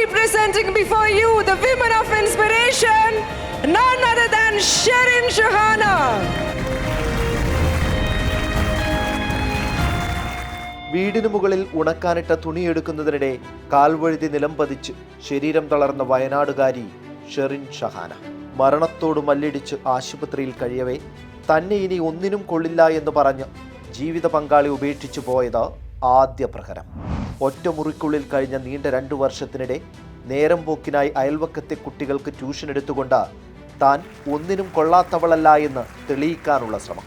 proudly presenting before you the women of inspiration, none other than Sherin Shahana. വീടിനു മുകളിൽ ഉണക്കാനിട്ട തുണിയെടുക്കുന്നതിനിടെ കാൽവഴുതി നിലം പതിച്ച് ശരീരം തളർന്ന വയനാടുകാരി ഷെറിൻ ഷഹാന മരണത്തോട് മല്ലിടിച്ച് ആശുപത്രിയിൽ കഴിയവേ തന്നെ ഇനി ഒന്നിനും കൊള്ളില്ല എന്ന് പറഞ്ഞ് ജീവിത പങ്കാളി ഉപേക്ഷിച്ചു പോയത് ആദ്യ പ്രഹരം ഒറ്റമുറിക്കുള്ളിൽ കഴിഞ്ഞ നീണ്ട രണ്ടു വർഷത്തിനിടെ നേരം പോക്കിനായി അയൽവക്കത്തെ കുട്ടികൾക്ക് ട്യൂഷൻ എടുത്തുകൊണ്ട് താൻ ഒന്നിനും കൊള്ളാത്തവളല്ല എന്ന് തെളിയിക്കാനുള്ള ശ്രമം.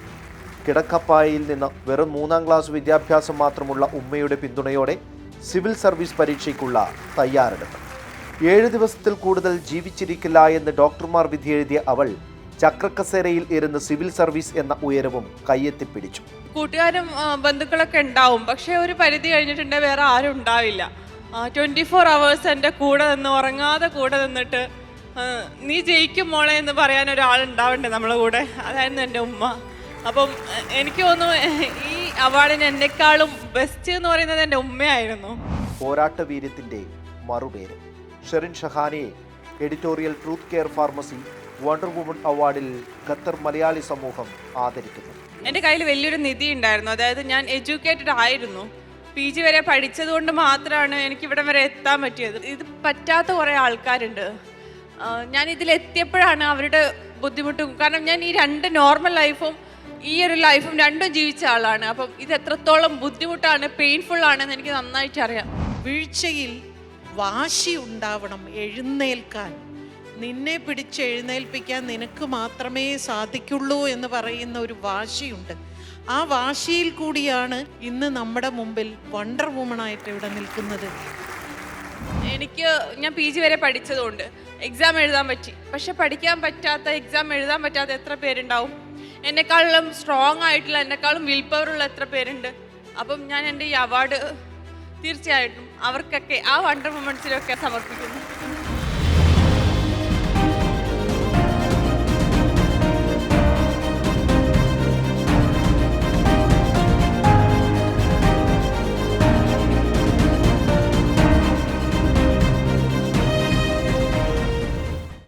കിടക്കപ്പായയിൽ നിന്ന് വെറും മൂന്നാം ക്ലാസ് വിദ്യാഭ്യാസം മാത്രമുള്ള ഉമ്മയുടെ പിന്തുണയോടെ സിവിൽ സർവീസ് പരീക്ഷയ്ക്കുള്ള തയ്യാറെടുപ്പ്. ഏഴ് ദിവസത്തിൽ കൂടുതൽ ജീവിച്ചിരിക്കില്ല എന്ന് ഡോക്ടർമാർ വിധിയെഴുതിയ അവൾ ചക്രക്കസേരയിൽ ഇരുന്ന് സിവിൽ സർവീസ് എന്ന ഉയരവും കയ്യെത്തിപ്പിടിച്ചു കൂട്ടുകാരും ബന്ധുക്കളൊക്കെ ഉണ്ടാവും. പക്ഷേ ഒരു പരിധി കഴിഞ്ഞിട്ടുണ്ടെങ്കിൽ വേറെ ആരും ഉണ്ടാവില്ല. ട്വന്റി ഫോർ അവേഴ്സ് എന്റെ കൂടെ നിന്ന് ഉറങ്ങാതെ കൂടെ നിന്നിട്ട് നീ ജയിക്കും മോളെ എന്ന് പറയാൻ ഒരാൾ ഉണ്ടാവണ്ടേ നമ്മളെ കൂടെ? അതായിരുന്നു എന്റെ ഉമ്മ. അപ്പം എനിക്ക് തോന്നുന്നു ഈ അവാർഡിന് എന്നെക്കാളും ബെസ്റ്റ് എന്ന് പറയുന്നത് എന്റെ ഉമ്മയായിരുന്നു. പോരാട്ട വീര്യത്തിന്റെ മറുപേര്. Sherin ഷഹാനെ editorial truth care pharmacy wonder woman അവാർഡിൽ Qatar Malayali സമൂഹം ആദരിക്കുന്നു. എന്റെ കയ്യിൽ വലിയൊരു നിധി ഉണ്ടായിരുന്നു. അതായത് ഞാൻ എഡ്യൂക്കേറ്റഡ് ആയിരുന്നു. പി ജി വരെ പഠിച്ചത് കൊണ്ട് മാത്രമാണ് എനിക്ക് ഇവിടം വരെ എത്താൻ പറ്റിയത്. ഇത് പറ്റാത്ത കുറേ ആൾക്കാരുണ്ട്. ഞാൻ ഇതിലെത്തിയപ്പോഴാണ് അവരുടെ ബുദ്ധിമുട്ടും. കാരണം ഞാൻ ഈ രണ്ട് നോർമൽ ലൈഫും ഈ ഒരു ലൈഫും രണ്ടും ജീവിച്ച ആളാണ്. അപ്പം ഇത് എത്രത്തോളം ബുദ്ധിമുട്ടാണ് പെയിൻഫുൾ ആണെന്ന് എനിക്ക് നന്നായിട്ട് അറിയാം വീഴ്ചയിൽ വാശി ഉണ്ടാവണം എഴുന്നേൽക്കാൻ. നിന്നെ പിടിച്ച് എഴുന്നേൽപ്പിക്കാൻ നിനക്ക് മാത്രമേ സാധിക്കുള്ളൂ എന്ന് പറയുന്ന ഒരു വാശിയുണ്ട്. ആ വാശിയിൽ കൂടിയാണ് ഇന്ന് നമ്മുടെ മുമ്പിൽ വണ്ടർ വുമൺ ആയിട്ട് ഇവിടെ നിൽക്കുന്നത്. എനിക്ക് ഞാൻ പി ജി വരെ പഠിച്ചതുകൊണ്ട് എക്സാം എഴുതാൻ പറ്റി. പക്ഷെ പഠിക്കാൻ പറ്റാത്ത എക്സാം എഴുതാൻ പറ്റാത്ത എത്ര പേരുണ്ടാവും? എന്നെക്കാളും സ്ട്രോങ് ആയിട്ടുള്ള എന്നെക്കാളും വിൽ പവർ ഉള്ള എത്ര പേരുണ്ട്? അപ്പം ഞാൻ എന്റെ ഈ അവാർഡ് തീർച്ചയായിട്ടും അവർക്കൊക്കെ ആ വണ്ടർ മൊമെൻസിലൊക്കെ സമർപ്പിക്കുന്നു.